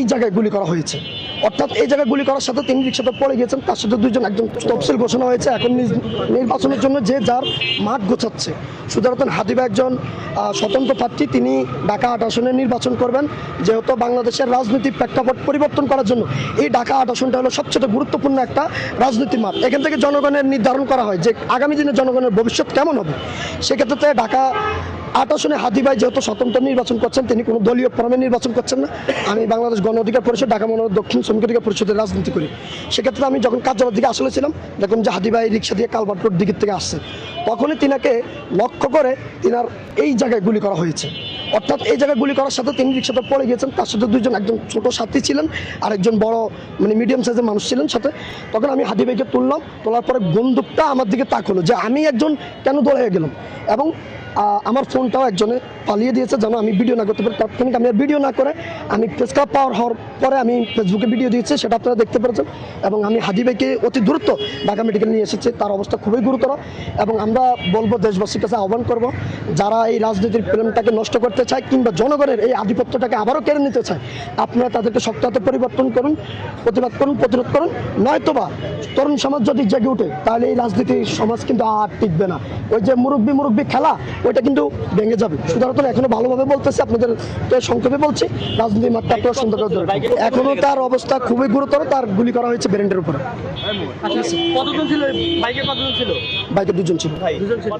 এই জায়গায় গুলি করা হয়েছে। অর্থাৎ এই জায়গায় গুলি করার সাথে তিনি রিক্সাতে পড়ে গিয়েছেন, তার সাথে দুজন একজন তফসিল ঘোষণা হয়েছে। এখন নির্বাচনের জন্য যে যার মাঠ গোছাচ্ছে। সুদারতন হাদিবা একজন স্বতন্ত্র প্রার্থী, তিনি ঢাকা আট আসনে নির্বাচন করবেন। যেহেতু বাংলাদেশের রাজনৈতিক প্রেক্ষাপট পরিবর্তন করার জন্য এই ঢাকা আট আসনটা হলো সবচেয়ে গুরুত্বপূর্ণ একটা রাজনৈতিক মাঠ। এখান থেকে জনগণের নির্ধারণ করা হয় যে আগামী দিনে জনগণের ভবিষ্যৎ কেমন হবে। সেক্ষেত্রে ঢাকা আট আসনে হাদিবাই যেহেতু স্বতন্ত্র নির্বাচন করছেন, তিনি কোনো দলীয় ফর্মে নির্বাচন করছেন না। আমি বাংলাদেশ গণ অধিকার পরিষদ, ঢাকা মহানগর দক্ষিণ শ্রমিক অধিকার পরিষদের রাজনীতি করি। সেক্ষেত্রে আমি যখন কার্যালয়ের দিকে আসলে ছিলাম দেখুন যে হাদিবাই রিক্সা দিয়ে কালভার্ট রোড দিকের থেকে আসছে। তখনই তিনাকে লক্ষ্য করে তিনার এই জায়গায় গুলি করা হয়েছে। অর্থাৎ এই জায়গায় গুলি করার সাথে তিনি রিক্সাতে পড়ে গিয়েছেন, তার সাথে দুজন একজন ছোট সাথী ছিলেন আর একজন বড় মানে মিডিয়াম সাইজের মানুষ ছিলেন সাথে। তখন আমি হাদিবাইকে তুললাম, তোলার পরে বন্দুকটা আমার দিকে তাক হলো যে আমি একজন কেন দৌড়ে গেলাম? এবং আমার ফোনটাও একজনে পালিয়ে দিয়েছে যেন আমি ভিডিও না করতে পারি। তাৎক্ষণিক আমি আর ভিডিও না করে, আমি প্রেস পাওয়ার হওয়ার পরে আমি ফেসবুকে ভিডিও দিয়েছি, সেটা আপনারা দেখতে পেরেছেন। এবং আমি হাদিবাইকে অতি দ্রুত ঢাকা মেডিকেল নিয়ে এসেছি, তার অবস্থা খুবই গুরুতর। এবং আমরা বলব দেশবাসীর কাছে আহ্বান করব যারা এই রাজনীতির প্রেমটাকে নষ্ট করতে চায় কিংবা জনগণের এই আধিপত্যটাকে আবারও কেড়ে নিতে চায় আপনারা তাদেরকে শক্ত হাতে পরিবর্তন করুন প্রতিবাদ করুন প্রতিরোধ করুন। নয়তোবা তরুণ সমাজ যদি জেগে ওঠে তাহলে এই রাজনীতি সমাজ কিন্তু আর টিকবে না। ওই যে মুরব্বী মুরব্বী খেলা ওইটা কিন্তু ভেঙে যাবে। সুতরাং এখনও ভালোভাবে বলতেছে আপনাদের সংক্ষেপে বলছি রাজনীতি মাত্রা আপনারা সুন্দর করে ধরে এখনও তার অবস্থা খুবই গুরুতর তার গুলি করা হয়েছে ব্রেন্ডের উপরে। আচ্ছা বাইকে কতজন ছিল? বাইকে দুজন ছিল। দুজন ছিল।